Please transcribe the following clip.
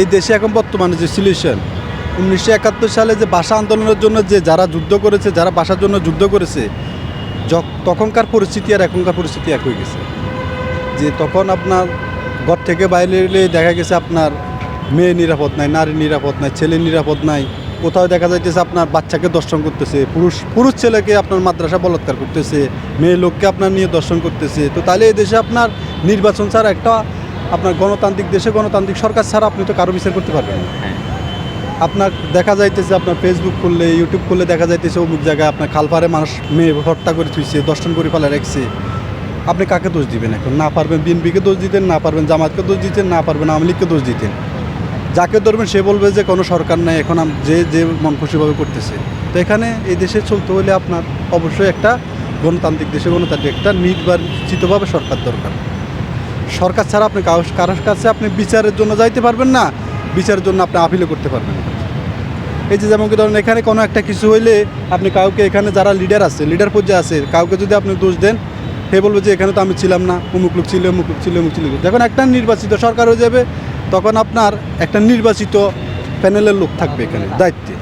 এই দেশে এখন বর্তমানে যে সিচুয়েশন উনিশশো একাত্তর সালে যে ভাষা আন্দোলনের জন্য যে যারা যুদ্ধ করেছে, যারা ভাষার জন্য যুদ্ধ করেছে তখনকার পরিস্থিতি আর এখনকার পরিস্থিতি এক হয়ে গেছে। যে তখন আপনার ঘর থেকে বাইরে এলে দেখা গেছে আপনার মেয়ে নিরাপদ নাই, নারী নিরাপদ নাই, ছেলে নিরাপদ নাই, কোথাও দেখা যাইতেছে আপনার বাচ্চাকে দর্শন করতেছে, পুরুষ পুরুষ ছেলেকে আপনার মাদ্রাসা বলাৎকার করতেছে, মেয়ে লোককে আপনার নিয়ে দর্শন করতেছে। তো তাহলে এই দেশে আপনার নির্বাচন ছাড়া একটা আপনার গণতান্ত্রিক দেশে গণতান্ত্রিক সরকার ছাড়া আপনি তো কারও বিচার করতে পারবেন না। হ্যাঁ। আপনার দেখা যাইতেছে আপনার ফেসবুক খুললে ইউটিউব খুললে দেখা যাইতেছে অমুক জায়গায় আপনার খালপারে মানুষ মেয়ে হত্যা করে থুইছে দর্শন করে ফেলে রাখছে। আপনি কাকে দোষ দিবেন এখন? না পারবেন বিএনপিকে দোষ দিতেন না পারবেন জামাতকে দোষ দিতেন না পারবেন আওয়ামী লীগকে দোষ দিতেন। যাকে ধরবেন সে বলবে যে কোনো সরকার নেই এখন যে যে মন খুশিভাবে করতেছে। তো এখানে এই দেশে চলতে হলে আপনার অবশ্যই একটা গণতান্ত্রিক দেশে গণতান্ত্রিক একটা নির্বাচিতভাবে সরকার দরকার। সরকার ছাড়া আপনি কারও কারোর কাছে আপনি বিচারের জন্য যাইতে পারবেন না, বিচারের জন্য আপনি আপিলও করতে পারবেন এই যে যেমন কি ধরেন এখানে কোনো একটা কিছু হইলে আপনি কাউকে এখানে যারা লিডার আছে লিডার পর্যায়ে আছে, কাউকে যদি আপনি দোষ দেন, সে বলবে যে এখানে তো আমি ছিলাম না, অমুক লোক ছিল, অমুক লোক ছিল, অমুক ছিল। যখন একটা নির্বাচিত সরকার হয়ে যাবে, তখন আপনার একটা নির্বাচিত প্যানেলের লোক থাকবে এখানে, দায়িত্বে।